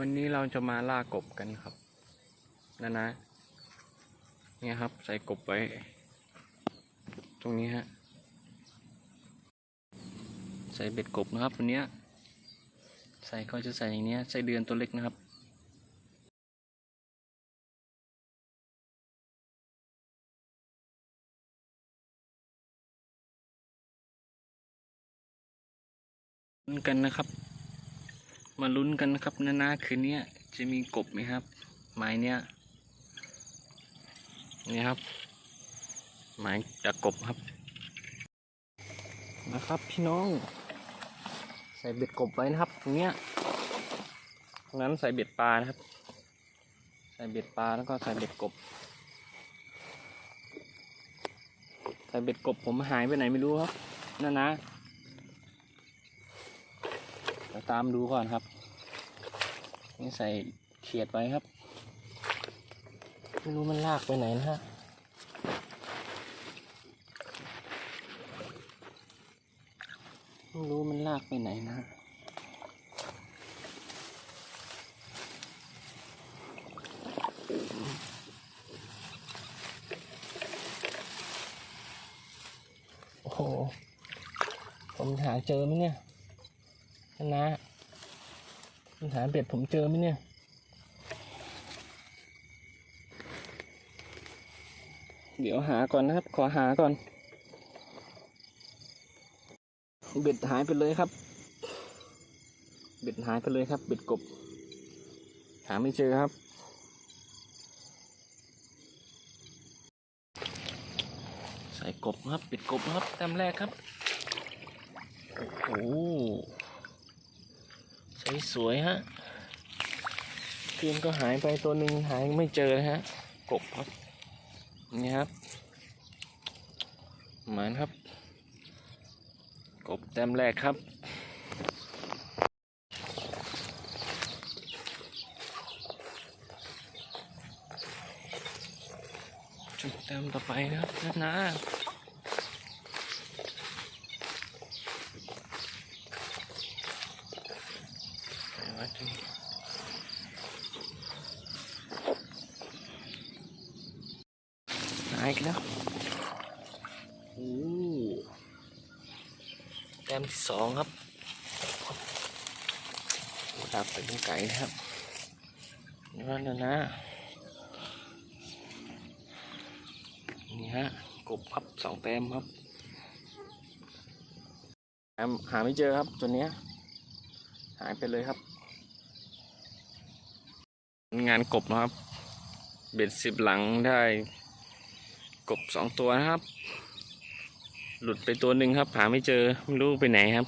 วันนี้เราจะมาล่ากบกันครับนะนะเนี่ยครับ ใส่กบไว้ ตรงนี้ฮะ ใส่เบ็ดกบนะครับวันนี้ใส่ก็จะใส่อย่างนี้ใส่เดือนตัวเล็กนะครับลุ้นกันนะครับ มาลุ้นกันนะครับนานาคืนนี้จะมีกบไหมครับหมายเนี้ยนี่ครับหมายจากกบครับ นะครับพี่น้อง ใส่เบ็ดกบไว้นะครับตรงเนี้ยตรงนั้นใส่เบ็ดปลานะครับ ใส่เบ็ดปลาแล้วก็ใส่เบ็ดกบ ใส่เบ็ดกบผมหายไปไหนไม่รู้ครับนานาเดี๋ยวตามดูก่อนครับ นี่ใส่เขียดไว้ครับ ไม่รู้มันลากไปไหนนะฮะไม่รู้มันลากไปไหนนะฮะโอ้โห ผมหาเจอไหมเนี่ยนะ นะผมหาเบ็ดผมเจอไหมเนี่ยเดี๋ยวหาก่อนนะครับ ขอหาก่อน เบ็ดหายไปเลยครับ เบ็ดหายไปเลยครับ เบ็ดกบ หาไม่เจอครับ ใส่กบครับ เบ็ดกบครับแต้มแรกครับ โอ้โหใสวยๆฮะเทียนก็หายไปตัวหนึ่งหายไม่เจอนะฮะกบครับนี่ครับหมานครับ กบแต้มแรกครับจุดแต้มต่อไปนะครับนะนะ ไหนวะที่ หายกันแล้วโอ้แต้มที่สองครับดับไปตรงไก่นะครับนี่ว่านะนะนี่ฮะกบครับสองแต้มครับหาหาไม่เจอครับตัวเนี้ยหายไปเลยครับ งานกบนะครับ เบ็ดสิบหลังได้ กบสองตัวนะครับ หลุดไปตัวหนึ่งครับหาไม่เจอไม่รู้ไปไหนครับ